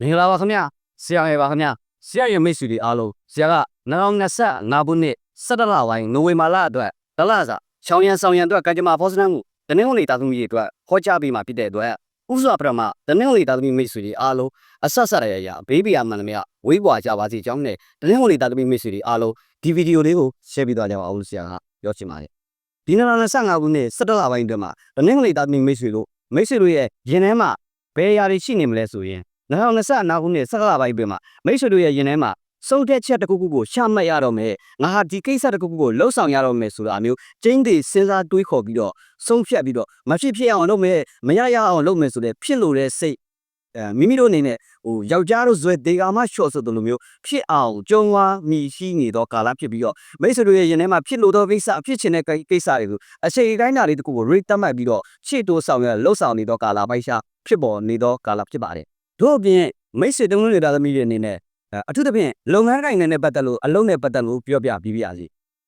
မင်္ဂလာပါခင်ဗျဆရာရဲ့ပါခင်ဗျဆရာရဲ့မိတ်ဆွေတွေအားလုံးဆရာက2025ခုနှစ်17လပိုင်းနိုဝင်ဘာလအတွက်ဒလစာချောင်းရန်ဆောင်ရန်အတွက်ကကြမ္မာဖောစနန်းမှုတနင်္ဂနွေတာသမီးတွေအတွက်ဟောကြားပေးမှာဖြစ်တဲ့အတွက်ဥစွာပရမတနင်္ဂနွေတာသမီးမိတ်ဆွေတွေအားလုံးအဆက်ဆက်ရရဘေးပီယာမှန်သမျှဝေးပွားကြပါစေကြောင်းနဲ့တနင်္ဂနွေတာသမီးမိတ်ဆွေတွေအားလုံးဒီဗီဒီယိုလေးကို share ပေးသွားကြပါအောင်လို့ဆရာကပြောချင်ပါတယ်ဒီ2025ခုနှစ်17လပိုင်းအတွင်းမှာတနင်္ဂနွေတာသမီးမိတ်ဆွေတို့မိတ်ဆွေတို့ရဲ့ရင်ထဲမှာဘယ်အရာတွေရှိနေမလဲဆိုရင် 2025ခုနှစ်17လပိုင်းအတွင်းမှာမိတ်ဆွေတို့ရဲ့ရင်ထဲမှာစုံတဲ့ချက်တစ်ခုခုကိုရှာမှတ်ရတော့မယ်ငါဟာဒီကိစ္စတစ်ခုခုကိုလှုပ်ဆောင်ရတော့မယ်ဆိုတာမျိုးကျင်းသေးစဉ်းစားတွေးခေါ်ပြီးတော့ဆုံးဖြတ်ပြီးတော့မဖြစ်ဖြစ်အောင်လုပ်မယ်မရရအောင်လုပ်မယ်ဆိုတဲ့ဖြစ်လို့တဲ့စိတ်အဲမိမိတို့အနေနဲ့ဟိုယောက်ျားတို့ဇွဲဒေဂါမရှော့ဆိုတဲ့လိုမျိုးဖြစ်အောင်ကြုံဝါမိရှိနေတော့ကာလဖြစ်ပြီးတော့မိတ်ဆွေတို့ရဲ့ရင်ထဲမှာဖြစ်လို့တော့ကိစ္စဖြစ်ချင်တဲ့ကိစ္စတွေကိုအချိန်တိုင်းတာလေးတစ်ခုကို rate တတ်မှတ်ပြီးတော့ရှေ့တိုးဆောင်ရလှုပ်ဆောင်နေတော့ကာလပိုက်ရှာဖြစ်ပေါ်နေတော့ကာလဖြစ်ပါတယ် တို့အပြင်မိတ်ဆွေတုံးနေတာသမီးတွေအနေနဲ့အဲအထူးသဖြင့်လုပ်ငန်းတိုင်းနဲ့ပတ်သက်လို့အလုံးနဲ့ပတ်သက်လို့ပြောပြပြီးပြရစီ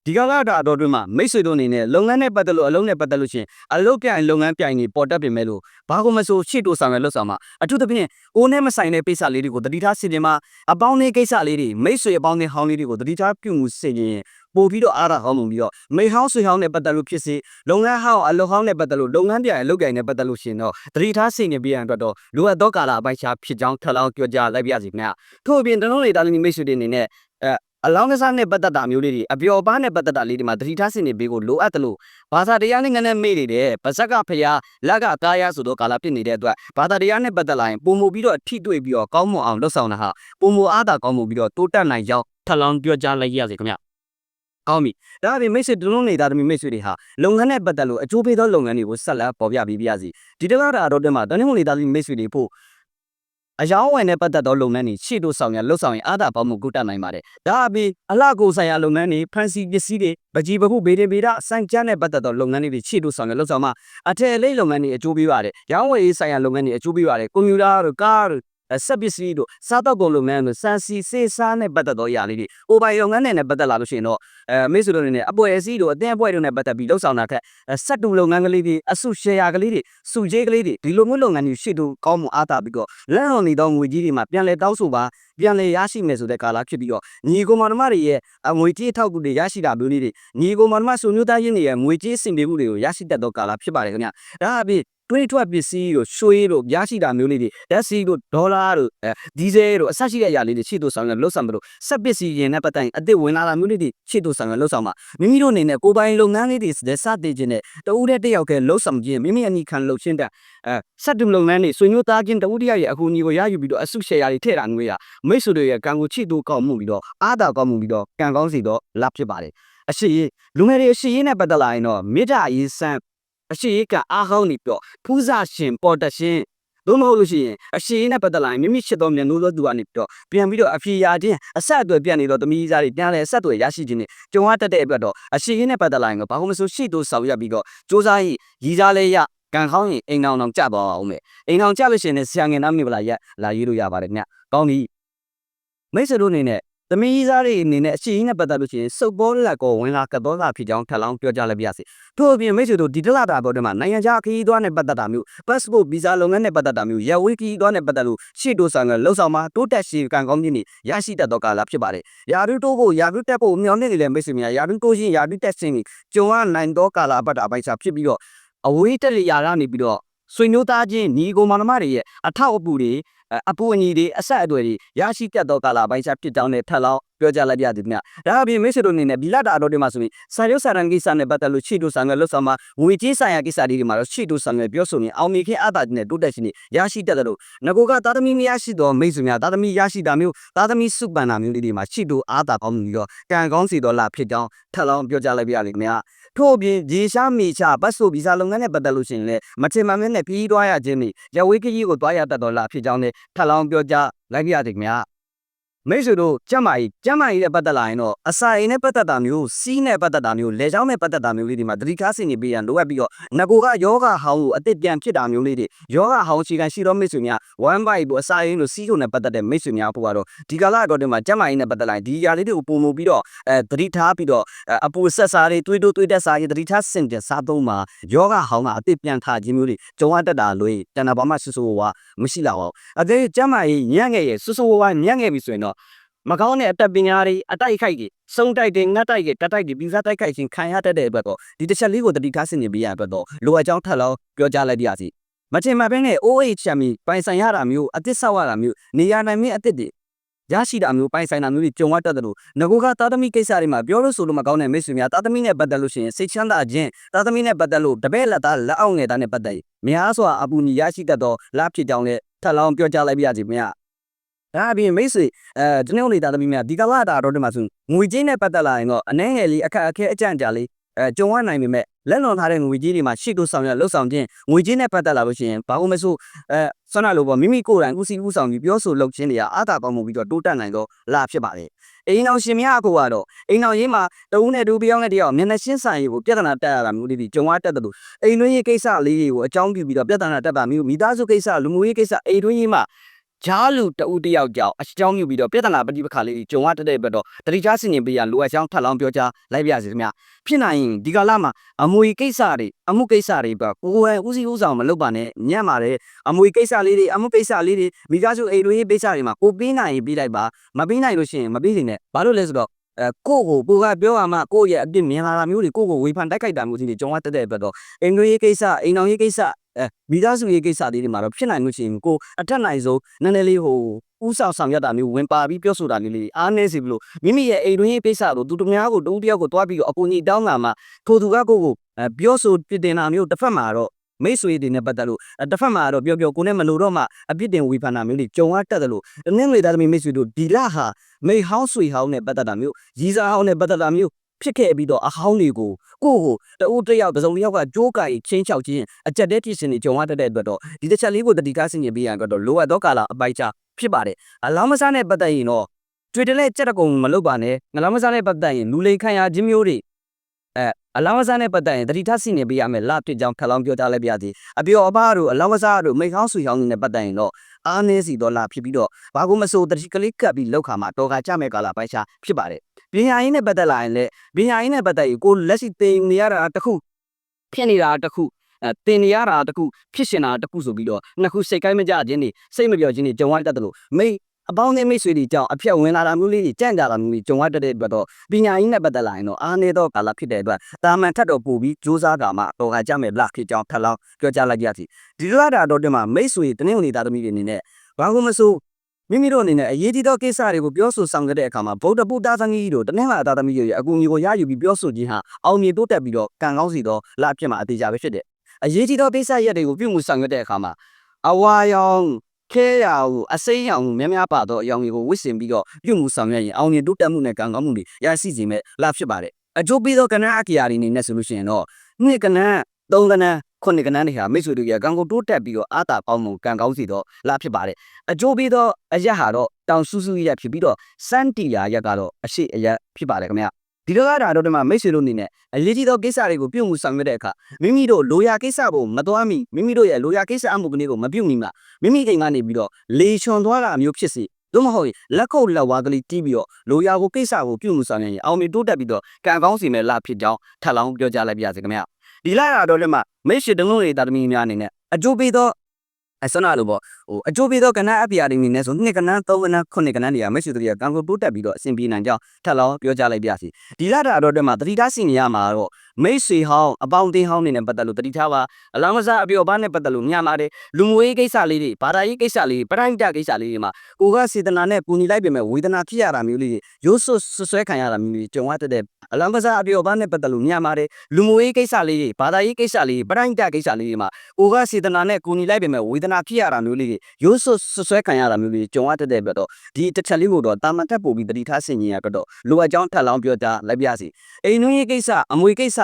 ဒီကလာတာအတော်တွင်မှာမိတ်ဆွေတို့အနေနဲ့လုပ်ငန်းနဲ့ပတ်သက်လို့အလုံးနဲ့ပတ်သက်လို့ရှင်အလုပ်ပြိုင်လုပ်ငန်းပြိုင်နေပေါ်တက်ပြင်မဲ့လို့ဘာကိုမဆိုရှေ့တိုးဆောင်ရလှုပ်ဆောင်မှာအထူးသဖြင့်အိုးနဲ့မဆိုင်တဲ့ပိစ္စလေးတွေကိုတတိထားစီပြင်မှာအပေါင်းနဲ့ကိစ္စလေးတွေမိတ်ဆွေအပေါင်းနဲ့ဟောင်းလေးတွေကိုတတိထားပြုမှုစေရင်ပို့ပြီးတော့အားရဟောင်းမှုပြီးတော့မိဟောင်းဆွေဟောင်းနဲ့ပတ်သက်လို့ဖြစ်စေလုပ်ငန်းဟောင်းအလုပ်ဟောင်းနဲ့ပတ်သက်လို့လုပ်ငန်းပြိုင်အလုပ်ပြိုင်နဲ့ပတ်သက်လို့ရှင်တော့တတိထားစီနေပြရန်အတွက်တော့လိုအပ်သောကာလအပိုင်းခြားဖြစ်ကြောင်းထပ်လောင်းပြောကြားလိုက်ပါရစီခင်ဗျာထို့အပြင်တနုံးလေတာသမီမိတ်ဆွေတွေအနေနဲ့အဲ အလောင်းကစားနဲ့ပတ်သက်တာမျိုးလေးတွေအပျော်ပါးနဲ့ပတ်သက်တာလေးတွေမှာသတိထားစင်နေပေးကိုလိုအပ်တယ်လို့ဘာသာတရားနဲ့ငနဲ့မေ့နေတယ်ပါဇက်ကဖျားလက်ကကာယဆိုတော့ကာလပြစ်နေတဲ့အတွက်ဘာသာတရားနဲ့ပတ်သက်လာရင်ပုံမူပြီးတော့ထိတွေ့ပြီးတော့ကောင်းမွန်အောင်လှုပ်ဆောင်တာဟာပုံမူအားသာကောင်းမှုပြီးတော့တိုးတက်နိုင်ကြောင်းထပ်လောင်းပြောကြားလိုက်ရစေခင်ဗျကောင်းပြီဒါအပြင်မိတ်ဆွေတလုံးနေတာသမီးမိတ်ဆွေတွေဟာလုပ်ငန်းနဲ့ပတ်သက်လို့အကျိုးပေးသောလုပ်ငန်းတွေကိုဆက်လက်ပေါ်ပြပေးပါရစေဒီတစ်ခါတာတော့တက်မှာတနင်္ဂနွေသားသမီးမိတ်ဆွေတွေဖို့ အယောင်းဝယ်နဲ့ပတ်သက်သောလုပ်ငန်းတွေရှေ့တို့ဆောင်ရလှုပ်ဆောင်ရင်အားသာပေါင်းမှုကုတတ်နိုင်ပါတယ်။ဒါအပြင်အလှကိုဆိုင်ရာလုပ်ငန်းတွေဖန်စီပစ္စည်းတွေပကြီးပခုဗေဒင်ဗေဒစံကြမ်းနဲ့ပတ်သက်သောလုပ်ငန်းတွေရှေ့တို့ဆောင်ရလှုပ်ဆောင်မှာအထည်အလိပ်လုပ်ငန်းတွေအကျိုးပေးပါတယ်။ရောင်းဝယ်ရေးဆိုင်ရာလုပ်ငန်းတွေအကျိုးပေးပါတယ်။ကွန်ပျူတာတို့ကားတို့အ ဆက်ပစ္စည်းတို့စားတော့ကုန်လုပ်ငန်းတို့စံစီစေးစားနဲ့ပတ်သက်သောအရာလေးတွေအိုပိုင်လုပ်ငန်းတွေနဲ့ပတ်သက်လာလို့ရှိရင်တော့အဲမိတ်ဆွေတို့အနေနဲ့အပွဲအစည်းတို့အသင်းအဖွဲ့တို့နဲ့ပတ်သက်ပြီးလှုပ်ဆောင်တာထက်စက်တူလုပ်ငန်းကလေးတွေအစုရှယ်ယာကလေးတွေစုကြေးကလေးတွေဒီလိုမျိုးလုပ်ငန်းတွေရှေ့တို့ကောင်းမှုအားသာပြီးတော့လမ်းတော်နေသောငွေကြီးတွေမှာပြန်လဲတောင်းဆိုပါပြန်လဲရရှိမယ်ဆိုတဲ့ကာလဖြစ်ပြီးတော့ညီကိုမောင်နှမတွေရဲ့အငွေကြေးထောက်ကူတွေရရှိတာမျိုးလေးတွေညီကိုမောင်နှမဆွေမျိုးသားရင်းတွေရဲ့ငွေကြေးစင်ပြေမှုတွေကိုရရှိတတ်သောကာလဖြစ်ပါတယ်ခင်ဗျဒါအပြင် တွေးထွက်ပစ္စည်းတို့ရွှေတို့ရရှိတာမျိုးလေးတွေဓာတ်ဆီတို့ဒေါ်လာတို့အဲဒီဇယ်တို့အဆက်ရှိတဲ့အရာလေးတွေရှေ့တို့ဆောင်ရလှုပ်ဆောင်မလို့စက်ပစ္စည်းရင်နဲ့ပတ်သက်ရင်အစ်စ်ဝင်လာတာမျိုးလေးတွေရှေ့တို့ဆောင်ရလှုပ်ဆောင်မှာမိမိတို့အနေနဲ့ကိုယ်ပိုင်လုပ်ငန်းလေးတွေစတဲ့စတင်ခြင်းနဲ့တဦးတည်းတစ်ယောက်ကလှုပ်ဆောင်ခြင်းမိမိအနီခံလှုပ်ခြင်းတဲ့အဲစက်တုလုပ်ငန်းတွေဆွေမျိုးသားချင်းတဦးတယောက်ရဲ့အခုညီကိုရယူပြီးတော့အစုရှယ်ယာတွေထည့်တာငွေရမိတ်ဆွေတွေရဲ့ကံကိုချစ်တူကောက်မှုပြီးတော့အားသာကောက်မှုပြီးတော့ကံကောင်းစီတော့လာဖြစ်ပါတယ်အရှိရေးလူငယ်တွေအရှိရေးနဲ့ပတ်သက်လာရင်တော့မေတ္တာရေးစံ အရှိရေးကအားကောင်းနေပြီးတော့ဖူးစာရှင်ပေါ်တရှင်တို့မဟုတ်လို့ရှိရင်အရှိရေးနဲ့ပတ်သက်လာရင်မိမိချစ်တော်မြတ်နိုးသောသူကနေပြီးတော့ပြန်ပြီးတော့အဖြေရခြင်းအဆက်အသွယ်ပြတ်နေတော့တမီးစားတွေပြန်လဲအဆက်အသွယ်ရရှိခြင်းနဲ့ကြုံရတတ်တဲ့အတွက်တော့အရှိရေးနဲ့ပတ်သက်လာရင်ကဘာလို့မဆိုရှိတိုးဆောင်ရပြီးတော့စူးစမ်းရင်ရည်စားလဲရကံကောင်းရင်အိမ်အောင်အောင်ကြသွားအောင်မယ်အိမ်အောင်ကြလို့ရှိရင်လည်းဆရာငယ်သားမိဗလာရက်လာရေးလို့ရပါတယ်ညကောင်းပြီမိတ်ဆွေတို့အနေနဲ့ သမီးသားတွေအနေနဲ့အရှိကြီးနဲ့ပတ်သက်လို့ရှိရင်စုပ်ပေါ်လက်ကိုဝင်လာကတော်လာဖြစ်ကြောင်းထပ်လောင်းပြောကြလိုက်ပါရစေထို့အပြင်မိတ်ဆွေတို့ဒီတလတာပေါ်တဲ့မှာနိုင်ငံခြားခရီးသွားနဲ့ပတ်သက်တာမျိုး passport visa လုပ်ငန်းနဲ့ပတ်သက်တာမျိုးရပ်ဝေးခရီးသွားနဲ့ပတ်သက်လို့ရှေ့တိုးဆောင်ကလှုပ်ဆောင်မှာတိုးတက်ရှိကံကောင်းခြင်းတွေရရှိတတ်သောကာလဖြစ်ပါတယ်ယာရုတိုးဖို့ယာရုတက်ဖို့မျှော်လင့်နေတဲ့မိတ်ဆွေများယာရုတိုးခြင်းယာရုတက်ခြင်းတွေကြုံရနိုင်သောကာလအပတ်တာအပိုင်းခြားဖြစ်ပြီးတော့အဝေးတက်ရရာကနေပြီးတော့ဆွေမျိုးသားချင်းညီကိုမောင်နှမတွေရဲ့အထောက်အပူတွေ အအပူအညီတွေအဆက်အသွယ်တွေရရှိတတ်သောကာလပိုင်းခြားဖြစ်တောင်းတဲ့ထက်လောက် ပြောကြလိုက်ပြသည်မြ။ဒါအပြင်မိတ်ဆွေတို့အနေနဲ့ဘီလာတာအတော်တွေမှာဆိုရင်စာရုပ်စာတမ်းကိစ္စနဲ့ပတ်သက်လို့ချီတူဆောင်ရွက်လို့ဆောင်မှာငွေကြေးဆိုင်ရာကိစ္စတွေမှာတော့ချီတူဆောင်ရွက်ပြောဆိုရင်အောင်မြင်ခြင်းအသာခြင်းနဲ့တိုးတက်ခြင်းတွေရရှိတတ်တယ်လို့ငကိုကသားသမီးမရရှိသောမိတ်ဆွေများသားသမီးရရှိတာမျိုးသားသမီးစုပန်တာမျိုးလေးတွေမှာချီတူအားသာကောင်းပြီးတော့ကံကောင်းစီတော်လာဖြစ်ကြောင်းထက်လောက်ပြောကြလိုက်ပြရလိမ့်မယ်။ထို့အပြင်ရေရှားမြေချပတ်ဆိုဗီဇာလုပ်ငန်းနဲ့ပတ်သက်လို့ရှိရင်လည်းမထင်မှန်မဲနဲ့ပြီးသွားရခြင်းတွေရဝေးခကြီးကိုသွားရတတ်တော်လားဖြစ်ကြောင်းနဲ့ထပ်လောင်းပြောကြားလိုက်ပြရသည်ခင်ဗျာ မိတ်ဆွေတို့ကျမ်းမာရေးကျမ်းမာရေးနဲ့ပတ်သက်လာရင်တော့အစာအိမ်နဲ့ပတ်သက်တာမျိုးစီးနဲ့ပတ်သက်တာမျိုးလေချောင်းနဲ့ပတ်သက်တာမျိုးလေးတွေမှာသတိထားစင်နေပေးရန်လိုအပ်ပြီးတော့ငကိုကယောဂဟောင်းကိုအစ်စ်ပြန်ဖြစ်တာမျိုးလေးတွေယောဂဟောင်းချီကန်ရှိတော့မိတ်ဆွေများ one bite ကိုအစာအိမ်လို့စီးကုန်နဲ့ပတ်သက်တဲ့မိတ်ဆွေများဖို့ကတော့ဒီကာလအတော်တင်မှာကျမ်းမာရေးနဲ့ပတ်သက်လာရင်ဒီຢာလေးတွေကိုပုံမှုပြီးတော့အဲသတိထားပြီးတော့အပူဆက်စားတွေတွေးတိုးတွေးတက်စားရေးသတိထားစင်တဲ့စားသုံးမှာယောဂဟောင်းကအစ်စ်ပြန်ခါခြင်းမျိုးတွေကြုံရတတ်တာလို့တဏ္ဍာဘာမှဆူဆူဝါမရှိလာပါဘူးအသေးကျမ်းမာရေးညံ့ငယ်ရဲ့ဆူဆူဝါညံ့ငယ်ပြီဆိုရင်တော့ မကောင်းတဲ့အတက်ပညာတွေအတိုက်ခိုက်တွေစုံတိုက်တွေငတ်တိုက်တွေတက်တိုက်တွေပြီးစားတိုက်ခိုက်ခြင်းခံရတတ်တဲ့အတွက်တော့ဒီတစ်ချက်လေးကိုတတိထားဆင်နေပေးရတဲ့အတွက်တော့လိုအပ်ကြောင်းထပ်လောင်းပြောကြားလိုက်ပါရစီမချင်မပင်းနဲ့ OH ချမ်းမီပိုင်ဆိုင်ရတာမျိုးအသစ်ဆောက်ရတာမျိုးနေရာနိုင်မင်းအသစ်တွေရရှိတာမျိုးပိုင်ဆိုင်တာမျိုးတွေကြုံရတတ်တယ်လို့ငကိုကသာသမီကိစ္စတွေမှာပြောလို့ဆိုလို့မကောင်းတဲ့မိတ်ဆွေများသာသမီနဲ့ပတ်သက်လို့ရှိရင်စိတ်ချမ်းသာခြင်းသာသမီနဲ့ပတ်သက်လို့တပည့်လက်သားလက်အောက်ငယ်သားနဲ့ပတ်သက်ရင်များစွာအပူညီရရှိတတ်သောလားဖြစ်ကြောင်းလည်းထပ်လောင်းပြောကြားလိုက်ပါရစီခင်ဗျာ ဒါအပြင်မိတ်ဆွေအဲတနင်္ဂနွေသားသမီးများဒီကလာတာတော့ဒီမှာဆိုငွေကြေးနဲ့ပတ်သက်လာရင်တော့အနှဲငယ်လေးအခက်အခဲအကြံကြလေးအဲကြုံရနိုင်ပေမဲ့လက်လွန်ထားတဲ့ငွေကြေးတွေမှာရှေ့တိုးဆောင်ရလှုပ်ဆောင်ခြင်းငွေကြေးနဲ့ပတ်သက်လာလို့ရှိရင်ဘာလို့မဆိုအဲဆွမ်းနာလို့ပေါ့မိမိကိုယ်တိုင်ဦးစီးဦးဆောင်ပြီးပြောဆိုလုပ်ခြင်းတွေကအားသာပေါင်းမှုပြီးတော့တိုးတက်နိုင်တော့လာဖြစ်ပါတယ်အိမ်အောင်ရှင်များအကူကတော့အိမ်အောင်ရေးမှာတဦးနဲ့တူပြောင်းနဲ့တယောက်မျက်နှာရှင်းဆိုင်ရေးကိုပြဿနာတက်ရတာမျိုးလေးတွေကြုံရတတ်တယ်လို့အိမ်တွင်းရေးကိစ္စလေးတွေကိုအကြောင်းပြုပြီးတော့ပြဿနာတက်တာမျိုးမိသားစုကိစ္စလူမှုရေးကိစ္စအိမ်တွင်းရေးမှာ ဂျားလူတဦးတယောက်ကြောင့်အကြောင်းပြုပြီးတော့ပြဿနာပဋိပက္ခလေးကြုံရတဲ့ဘက်တော့တတိချစင်ရင်ပေးရလိုအပ်ချောင်းထပ်လောင်းပြောကြားလိုက်ပြစီခင်ဗျဖြစ်နိုင်ရင်ဒီကာလမှာအမွေကိစ္စတွေအမှုကိစ္စတွေပေါ့ကိုယ်ဝယ်ဦးစီးဦးဆောင်မလုပ်ပါနဲ့ညံ့ပါတယ်အမွေကိစ္စလေးတွေအမှုကိစ္စလေးတွေမိသားစုအိမ်တွေရေးကိစ္စတွေမှာကိုပေးနိုင်ရင်ပေးလိုက်ပါမပေးနိုင်လို့ရှိရင်မပေးနိုင်နဲ့ဘာလို့လဲဆိုတော့အဲကိုကိုကိုကပြောရမှကိုရဲ့အပြစ်မြင်လာတာမျိုးတွေကိုကိုဝေဖန်တိုက်ခိုက်တာမျိုးတွေကြုံရတတ်တဲ့ဘက်တော့အိမ်တွေရေးကိစ္စအိမ်တော်ရေးကိစ္စ အဲမိသားစုရေးကိစ္စလေးတွေမှာတော့ဖြစ်နိုင်လို့ရှိရင်ကိုအထက်နိုင်ဆုံးနည်းနည်းလေးဟိုဥဆောင်ဆောင်ရတာမျိုးဝင်ပါပြီးပြောဆိုတာလေးလေးအားနည်းစီဘလို့မိမိရဲ့အိမ်တွင်းရေးကိစ္စတို့သူတို့များကိုတူတယောက်ကိုတွားပြီးတော့အကူကြီးတောင်းလာမှထိုသူကကိုကိုအဲပြောဆိုပြတင်တာမျိုးတစ်ဖက်မှာတော့မိတ်ဆွေတွေနဲ့ပတ်သက်လို့တစ်ဖက်မှာတော့ပြောပြောကိုနဲ့မလို့တော့မှအပြစ်တင်ဝေဖန်တာမျိုးတွေကြုံရတတ်တယ်လို့တနင်္ဂနွေသားသမီးမိတ်ဆွေတို့ဒီလဟာမိဟောင်းဆွေဟောင်းနဲ့ပတ်သက်တာမျိုးရီစာဟောင်းနဲ့ပတ်သက်တာမျိုး ဖြစ်ခဲ့ပြီးတော့အဟောင်းတွေကိုကိုကိုတအိုးတယောက်တစ်စုံတစ်ယောက်ကကြိုးကိုင်ချင်းချောက်ခြင်းအကြက်တဲ့ဖြစ်စဉ်တွေကြုံရတတ်တဲ့အတွက်တော့ဒီတစ်ချက်လေးကိုတတိထားဆင်ခြင်ပေးရန်အတွက်တော့လိုအပ်သောကာလအပိုက်ချဖြစ်ပါတယ်အလောင်းမစားနဲ့ပတ်သက်ရင်တော့တွေ့တယ်လဲကြက်တကုံမလုပ်ပါနဲ့ငလောင်းမစားနဲ့ပတ်သက်ရင်လူလိန်ခံရခြင်းမျိုးတွေ အဲအလောင်းမစားနဲ့ပတ်သက်ရင်တတိထားဆင်ခြင်ပေးရမယ်လဖြစ်ကြောင်းခက်လောင်းပြောကြားလိုက်ပါသည်အပြောအပားတို့အလောင်းမစားတို့မိဟောင်းဆွေဟောင်းတွေနဲ့ပတ်သက်ရင်တော့အားနည်းစီတော့လာဖြစ်ပြီးတော့ဘာကိုမဆိုတတိကလေးကပ်ပြီးလောက်ခါမှာတော်ကကြမဲ့ကာလပိုက်ချဖြစ်ပါတယ်ပညာရေးနဲ့ပတ်သက်လာရင်လည်းပညာရေးနဲ့ပတ်သက်ရင်ကိုလက်ရှိသင်နေရတာတစ်ခုဖြစ်နေတာတစ်ခုအဲတင်နေရတာတစ်ခုဖြစ်ရှင်တာတစ်ခုဆိုပြီးတော့နှစ်ခုစိတ်ကိုင်းမကြခြင်းတွေစိတ်မပြောခြင်းတွေကြုံရတတ်တယ်လို့မိ အပေါင်းအသင်းမိတ်ဆွေတွေကြောင့်အဖြတ်ဝင်လာတာမျိုးလေးတွေကြံ့ကြတာမျိုးတွေကြုံရတတ်တဲ့အတွက်တော့ပညာရေးနဲ့ပတ်သက်လာရင်တော့အားနည်းသောကာလဖြစ်တဲ့အတွက်တာမန်ထက်တော့ပို့ပြီးစူးစမ်းတာမှတော်ကကြမဲ့လဖြစ်ကြောင်းထပ်လောင်းပြောကြားလိုက်ကြစီဒီလိုရတာတော့တင်မှာမိတ်ဆွေတနင်္ဂနွေသားသမီးတွေအနေနဲ့ဘာလို့မဆိုမိမိတို့အနေနဲ့အရေးကြီးသောကိစ္စတွေကိုပြောဆိုဆောင်ခဲ့တဲ့အခါမှာဗုဒ္ဓဘုဒ္ဓသံကြီးတို့တနင်္လာသားသမီးတွေရဲ့အကူအညီကိုရယူပြီးပြောဆိုခြင်းဟာအောင်မြင်တိုးတက်ပြီးတော့ကံကောင်းစီသောလဖြစ်မှာအသေးချာပဲဖြစ်တယ်။အရေးကြီးသောကိစ္စရက်တွေကိုပြုမှုဆောင်ရွက်တဲ့အခါမှာအဝါရောင် ခဲရောင်အစိမ်းရောင်များများပါသောအယောင်တွေကိုဝစ်စင်ပြီးတော့ပြုမှုဆောင်ရွက်ရင်အောင်မြင်တိုးတက်မှုနဲ့ကံကောင်းမှုတွေရရှိစေမဲ့လဖြစ်ပါတယ်။အကျိုးပေးသောကဏ္ဍအကရာတွေနေနဲ့ဆိုလို့ရှိရင်တော့နှစ်ကဏ္ဍသုံးကဏ္ဍခုနှစ်ကဏ္ဍတွေဟာမိတ်ဆွေတို့ရဲ့ကံကိုတိုးတက်ပြီးတော့အာတာပေါင်းမှုကံကောင်းစီတော့လဖြစ်ပါတယ်။အကျိုးပေးသောအရက်ဟာတော့တောင်ဆူဆူရက်ဖြစ်ပြီးတော့စန်တီယာရက်ကတော့အရှိအရက်ဖြစ်ပါတယ်ခင်ဗျာ။ ဒီလိုကတော့တော့ဒီမှာမိတ်ဆွေတို့အနေနဲ့အရေးကြီးသောကိစ္စတွေကိုပြုမှုဆောင်ရွက်တဲ့အခါမိမိတို့လိုရာကိစ္စကိုမတော်မီမိမိတို့ရဲ့လိုရာကိစ္စအမှုကနေကိုမပြုတ်မိမှာမိမိအိမ်ကနေပြီးတော့လေချွန်သွားတာမျိုးဖြစ်စီသို့မဟုတ်လက်ခုပ်လက်ဝါးကလေးတီးပြီးတော့လိုရာကိုကိစ္စကိုပြုမှုဆောင်ရွက်ရင်အောင်မြင်တိုးတက်ပြီးတော့ကံကောင်းစီမဲ့လဖြစ်ကြောင်းထပ်လောင်းပြောကြားလိုက်ပါရစေခင်ဗျာ။ဒီလာတော့လည်းမှမိတ်ဆွေတလုံးတွေတာသမီများအနေနဲ့အကျိုးပေးသော အစနာလို့ပေါ့ဟိုအကျိုးပေးသောကဏ္ဍအပြာတွေနေနဲ့ဆိုနှစ်ကဏ္ဍသုံးကဏ္ဍခုနှစ်ကဏ္ဍတွေကမိတ်ဆွေတို့ရဲ့ကံကိုတိုးတက်ပြီးတော့အဆင်ပြေနိုင်ကြောင်းထပ်လောင်းပြောကြားလိုက်ပါစီဒီလာတာတော့တည်းမှာတတိထားစီနေရမှာတော့ မိတ်ဆွေဟောင်းအပေါင်းအသင်းဟောင်းနေနဲ့ပတ်သက်လို့တတိထားပါအလောင်းကစားအပြောဘာနဲ့ပတ်သက်လို့ညမာတယ်လူငွေကိစ္စလေးတွေဘာသာရေးကိစ္စလေးတွေပရိုက်တာကိစ္စလေးတွေမှာကိုကစေတနာနဲ့ပူညီလိုက်ပြင်မဲ့ဝေဒနာဖြစ်ရတာမျိုးလေးတွေရိုးစွဆွဆွဲခံရတာမျိုးတွေကြုံရတဲ့အလောင်းကစားအပြောဘာနဲ့ပတ်သက်လို့ညမာတယ်လူငွေကိစ္စလေးတွေဘာသာရေးကိစ္စလေးတွေပရိုက်တာကိစ္စလေးတွေမှာကိုကစေတနာနဲ့ကိုညီလိုက်ပြင်မဲ့ဝေဒနာဖြစ်ရတာမျိုးလေးတွေရိုးစွဆွဲခံရတာမျိုးလေးကြုံရတဲ့အတွက်တော့ဒီတစ်ချက်လေးကိုတော့တာမန်တက်ပို့ပြီးတတိထားဆင်ញင်ရတော့လိုအပ်ကြောင်းထပ်လောင်းပြောတာလိုက်ပြစီအိမ်နွေးရေးကိစ္စအမွေကိစ္စ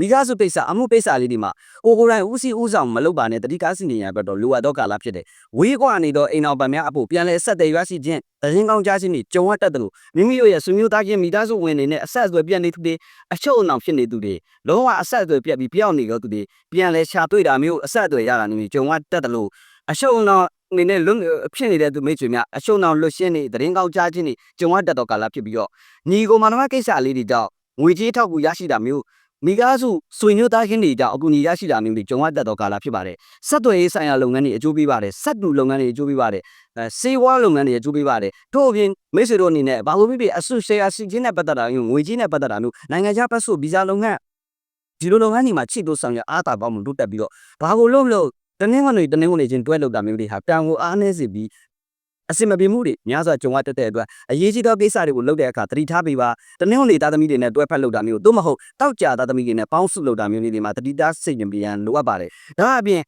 မိသားစုပိတ်စာအမှုပိတ်စာလေးတွေမှာကိုကိုယ်တိုင်ဦးစီးဦးဆောင်မလုပ်ပါနဲ့တတိကားစီနေရဘက်တော့လိုအပ်သောကာလဖြစ်တယ်ဝေးကွာနေသောအိမ်တော်ပံများအဖို့ပြန်လဲဆက်တဲ့ရွာရှိခြင်းသတင်းကောင်းကြားခြင်းတွေကြုံရတတ်တယ်လို့မိမိတို့ရဲ့ဆွေမျိုးသားချင်းမိသားစုဝင်တွေနဲ့အဆက်အသွယ်ပြတ်နေသူတွေအချုပ်အနှောင်ဖြစ်နေသူတွေလုံးဝအဆက်အသွယ်ပြတ်ပြီးပြောင်းနေကြသူတွေပြန်လဲရှာတွေ့တာမျိုးအဆက်အသွယ်ရတာမျိုးကြုံရတတ်တယ်လို့အချုပ်အနှောင်အနေနဲ့လွတ်ဖြစ်နေတဲ့သူမိတ်ဆွေများအရှုံအောင်လွတ်ရှင်းနေသတင်းကောင်းကြားခြင်းတွေကြုံရတတ်တော့ကာလဖြစ်ပြီးတော့ညီကိုမနမကိစ္စလေးတွေကြောင့်ငွေကြေးထောက်ကူရရှိတာမျိုး မိသားစုဆွေမျိုးသားချင်းတွေကြောင့်အကူအညီရရှိတာမျိုးတွေကြုံရတတ်တော့ကာလဖြစ်ပါတယ်ဆက်သွယ်ရေးဆိုင်ရာလုပ်ငန်းတွေအကျိုးပေးပါတယ်ဆက်တူလုပ်ငန်းတွေအကျိုးပေးပါတယ်အဲစေဝါလုပ်ငန်းတွေအကျိုးပေးပါတယ်ထို့အပြင်မိတ်ဆွေတို့အနေနဲ့ဘာလို့ဖြစ်ဖြစ်အဆုရှယ်ယာစီချင်းနဲ့ပတ်သက်တာမျိုးငွေကြေးနဲ့ပတ်သက်တာမျိုးနိုင်ငံခြားပတ်စုဗီဇာလုပ်ငန်းဒီလိုလုပ်ငန်းတွေမှာချိတို့ဆောင်ရအားတာပေါင်းမှုတိုးတက်ပြီးတော့ဘာကိုလုပ်လို့တနင်္ဂနွေတနင်္ဂနွေချင်းတွဲလုပ်တာမျိုးတွေဟာတန်ကိုအားနည်းစေပြီး အစင်မပြေမှုတွေများစွာကြုံရတတ်တဲ့အတွက်အရေးကြီးသောကိစ္စတွေကိုလုပ်တဲ့အခါသတိထားပေးပါတနင်္ဂနွေသားသမီးတွေနဲ့တွဲဖက်လုပ်တာမျိုးသို့မဟုတ်တောက်ကြသားသမီးတွေနဲ့ပေါင်းစုလုပ်တာမျိုးတွေမှာသတိထားစိတ်ညင်ပြန်လိုအပ်ပါတယ်ဒါအပြင်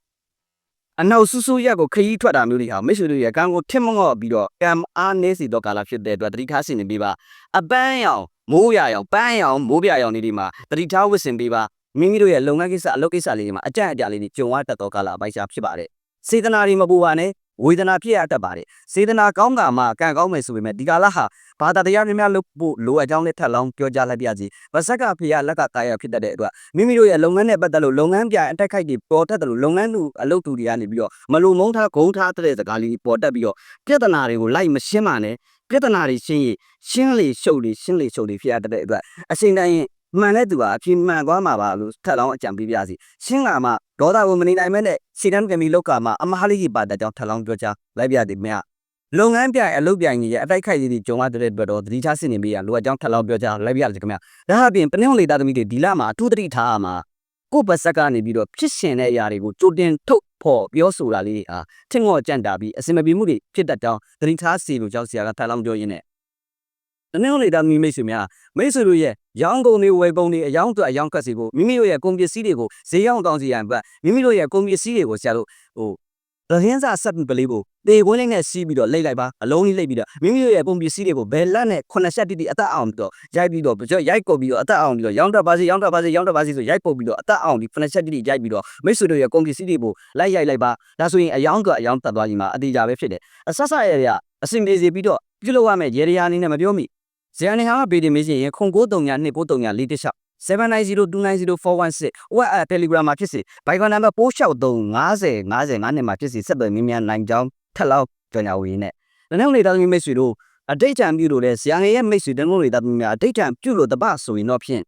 အနောက်ဆူဆူရက်ကိုခရီးထွက်တာမျိုးတွေဟာမိတ်ဆွေတို့ရဲ့ကံကိုထင်မငော့ပြီးတော့ကံအားနည်းစေသောကာလဖြစ်တဲ့အတွက်သတိထားစိတ်နေပေးပါအပန်းရောင်မိုးရရောင်ပန်းရောင်မိုးပြရောင်တွေဒီမှာသတိထားဝတ်ဆင်ပေးပါမိမိတို့ရဲ့လုပ်ငန်းကိစ္စအလုပ်ကိစ္စလေးတွေမှာအကြံအကြလေးတွေကြုံရတတ်သောကာလအပိုင်းခြားဖြစ်ပါတယ်စေတနာတွေမပူပါနဲ့ ဝေဒနာဖြစ်ရတတ်ပါတယ်စေတနာကောင်းကမှကံကောင်းမယ်ဆိုပေမဲ့ဒီကာလဟာဘာသာတရားများများလုပ်ဖို့လိုအပ်ကြောင်းနဲ့ထပ်လောင်းပြောကြားလိုက်ပြစီဗစက်ကဖေရလက်ကကာယဖြစ်တတ်တဲ့အတွက်မိမိတို့ရဲ့လုပ်ငန်းနဲ့ပတ်သက်လို့လုပ်ငန်းပြအတက်ခိုက်တွေပေါ်တတ်တယ်လို့လုပ်ငန်းသူအလုပ်သူတွေကနေပြီးတော့မလိုမုန်းထားဂုံထားတဲ့စကားလေးပေါ်တတ်ပြီးတော့ပြဿနာတွေကိုလိုက်မရှင်းပါနဲ့ပြဿနာတွေရှင်းရင်ရှင်းလေရှုပ်လေရှင်းလေရှုပ်လေဖြစ်ရတတ်တဲ့အတွက်အချိန်တိုင်းရင် မှန်တဲ့သူဟာအပြင်းမှန်သွားမှာပါလို့ထပ်လောင်းအကြံပေးပြစီရှင်းလာမှဒေါသကိုမနေနိုင်မဲ့နဲ့စီတန်းကမီလောက်ကမှအမဟာလေးကြီးပါတဲ့ကြောင့်ထပ်လောင်းပြောချလိုက်ပြသည်မြတ်လုပ်ငန်းပြိုင်အလုပ်ပြိုင်ကြီးရဲ့အတိုက်ခိုက်ကြီးတွေဂျုံရတဲ့အတွက်တော့သတိထားစစ်နေပေးရလိုအပ်ကြောင်းထပ်လောင်းပြောချလိုက်ပြတယ်ခင်ဗျဒါအပြင်ပနင်းလေသားသမီးတွေဒီလမှာအထူးသတိထားရမှာကိုယ့်ဘက်ဆက်ကနေပြီးတော့ဖြစ်ရှင်တဲ့အရာတွေကိုကြိုတင်ထုတ်ဖို့ပြောဆိုတာလေးဟာထင်ငေါ့ကြံ့တာပြီးအစင်မပြေမှုတွေဖြစ်တတ်ကြောင်းသတိထားစီလို့ကြောက်စရာကထပ်လောင်းပြောရင်းနဲ့ တနင်္ဂနွေသားမိမိတ်ဆွေများမိတ်ဆွေတို့ရဲ့ရောင်းကုန်တွေဝယ်ပုံတွေအယောင်းအတွက်အယောင်းကတ်စီဖို့မိမိတို့ရဲ့ကုန်ပစ္စည်းတွေကိုဈေးရောက်ကောင်းစီရန်ပတ်မိမိတို့ရဲ့ကုန်ပစ္စည်းတွေကိုဆရာတို့ဟိုသတင်းစာဆက်ပလေးဖို့တေကွင်းလေးနဲ့စီးပြီးတော့လိတ်လိုက်ပါအလုံးကြီးလိတ်ပြီးတော့မိမိတို့ရဲ့ကုန်ပစ္စည်းတွေကိုဘယ်လက်နဲ့ခုနှစ်ချက်တိတိအသက်အောင်ပြီးတော့ရိုက်ပြီးတော့ကြောရိုက်ကုန်ပြီးတော့အသက်အောင်ပြီးတော့ရောင်းတပါစီရောင်းတပါစီရောင်းတပါစီဆိုရိုက်ကုန်ပြီးတော့အသက်အောင်ဒီခုနှစ်ချက်တိတိရိုက်ပြီးတော့မိတ်ဆွေတို့ရဲ့ကုန်ပစ္စည်းတွေကိုလိုက်ရိုက်လိုက်ပါဒါဆိုရင်အယောင်းကအယောင်းတက်သွားကြီးမှာအတေးကြပဲဖြစ်တယ်အဆက်ဆက်ရရအစင်ပြေစီပြီးတော့ပြုလုပ်ရမယ်ရေရရာအနေနဲ့မပြောမိ ဇန်နေဟာဘေဒီမေးရှင်ရင်ခုံကိုတုံညာနှစ်ပိုးတုံညာလေးတစ်ချက်790290416 WhatsApp Telegram မှာဖြစ်စေ Viber number ပိုး6350 50 55မှာဖြစ်စေဆက်သွယ်မြင်းများနိုင်ကြောင်းထက်လောက်ကြော်ညာဝေးနဲ့တနင်္ဂနွေသားသမီးမိတ်ဆွေတို့အတိတ်တံပြုလို့လဲဇာငယ်ရဲ့မိတ်ဆွေတနင်္ဂနွေသားသမီးများအတိတ်တံပြုလို့တပဆိုရင်တော့ဖြင့်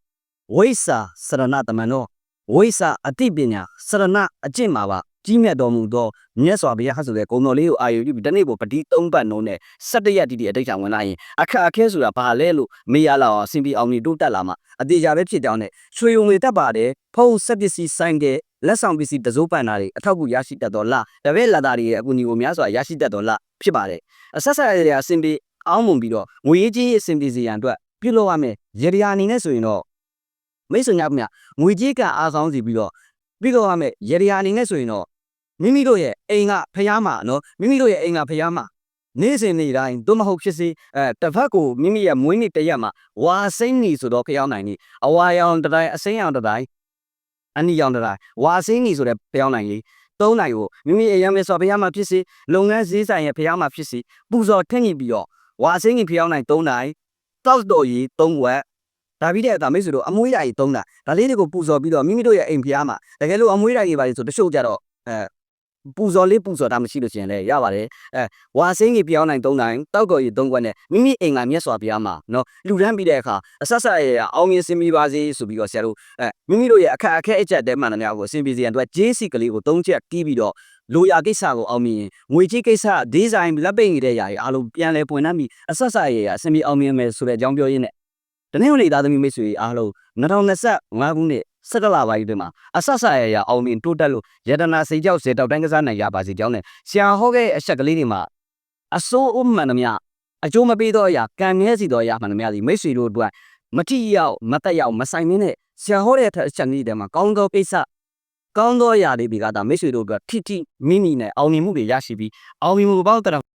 ဝိစာစရဏတမန်တော်ဝိစာအတိပညာစရဏအကျင့်မှာပါ ကြီးမြတ်တော်မူသောမြတ်စွာဘုရားဟာဆိုတဲ့ဂုဏ်တော်လေးကိုအာရုံပြုပြီးတနေ့ကိုပတိ၃ပတ်နှုံးနဲ့၁၇ရက်တိတိအတိတ်ချဝင်လာရင်အခက်အခဲဆိုတာဘာလဲလို့မေးရလောက်အောင်အစဉ်ပြေအောင်နေတိုးတက်လာမှအသေးချာပဲဖြစ်ကြောင်းနဲ့ရွှေုံငွေတက်ပါတယ်ဖုံးဆက်ပစ္စည်းဆိုင်တဲ့လက်ဆောင်ပစ္စည်းတစိုးပန်တာတွေအထောက်အကူရရှိတတ်တော်လားတပည့်လာတာတွေရဲ့အကူအညီကိုများစွာရရှိတတ်တော်လားဖြစ်ပါတယ်အဆက်ဆက်ရရအစဉ်ပြေအောင်မွန်ပြီးတော့ငွေကြီးအစဉ်ပြေစီရန်အတွက်ပြုလုပ်ရမယ်ရေဒီယာအနေနဲ့ဆိုရင်တော့မိတ်ဆွေများခင်ဗျငွေကြီးကအားကောင်းစီပြီးတော့ပြုလုပ်ရမယ်ရေဒီယာအနေနဲ့ဆိုရင်တော့ မိမိတို့ရဲ့အိမ်ကဖျားမှာနော်မိမိတို့ရဲ့အိမ်ကဖျားမှာနေ့စဉ်နေ့တိုင်းသို့မဟုတ်ဖြစ်စေအဲတစ်ဖက်ကိုမိမိရဲ့မွေးနေ့တစ်ရက်မှာဝါစိမ့်နေဆိုတော့ဖျောင်းနိုင်နေအဝါရောင်တစ်တိုင်းအစိမ်းရောင်တစ်တိုင်းအနီရောင်တစ်တိုင်းဝါစိမ့်နေဆိုတဲ့ဖျောင်းနိုင်ကြီးသုံးနိုင်ကိုမိမိအရင်မြဆိုဖျားမှာဖြစ်စေလုပ်ငန်းဈေးဆိုင်ရဲ့ဖျားမှာဖြစ်စေပူဇော်ထင့်ညင်ပြီးတော့ဝါစိမ့်ကြီးဖျောင်းနိုင်သုံးနိုင်တောက်တော်ကြီးသုံးဝက်ဒါပြီးတဲ့အခါမိတ်ဆွေတို့အမွှေးဓာတ်ကြီးသုံးတာဒါလေးတွေကိုပူဇော်ပြီးတော့မိမိတို့ရဲ့အိမ်ဖျားမှာတကယ်လို့အမွှေးဓာတ်ကြီးပါလေဆိုတချို့ကြတော့အဲ ပူဇော်လေးပူဇော်တာမရှိလို့ရှိရင်လည်းရပါတယ်အဲဝါစင်းကြီးပြောင်းနိုင်သုံးနိုင်တောက်တော်ကြီးသုံးခွက်နဲ့မိမိအိမ်ကမြတ်စွာဘုရားမှာနော်လူရမ်းပြီးတဲ့အခါအဆက်ဆက်ရရအောင်မြင်စင်ပြီးပါစေဆိုပြီးတော့ဆရာတို့အဲမိမိတို့ရဲ့အခက်အခဲအကျက်တဲမှန်တယ်များကိုအစဉ်ပြေစီရန်အတွက်ဂျေးစီကလေးကိုသုံးချက်တီးပြီးတော့လိုရာကိစ္စကိုအောင်မြင်ရင်ငွေကြီးကိစ္စဒီဇိုင်းလက်ပိတ်နေတဲ့ຢာတွေအားလုံးပြန်လဲပွင့်နှမ်းပြီးအဆက်ဆက်ရရအစဉ်ပြေအောင်မြင်မယ်ဆိုတဲ့အကြောင်းပြောရင်းနဲ့တနေ့နေ့သားသမီးမိတ်ဆွေအားလုံး2025ခုနှစ် စက်တလပိုင်းတွင်မှာအဆဆရရအောင်မြင်တိုးတက်လို့ယတနာစိတ်ကြောက်စေတောက်တိုင်းကစားနိုင်ရပါစေကြောင်းနဲ့ဆရာဟောခဲ့တဲ့အချက်ကလေးတွေမှာအစိုးအမှန်သမျှအကျိုးမပေးတော့အရာကံမြဲစီတော့အရာမှန်သမျှဒီမိတ်ဆွေတို့အတွက်မတိရောက်မတက်ရောက်မဆိုင်မင်းနဲ့ဆရာဟောတဲ့အထက်အချက်လေးတွေမှာကောင်းသောကိစ္စကောင်းသောအရာတွေဒီကသာမိတ်ဆွေတို့အတွက်ထိထိမိမိနဲ့အောင်မြင်မှုတွေရရှိပြီးအောင်မြင်မှုပေါင်းတ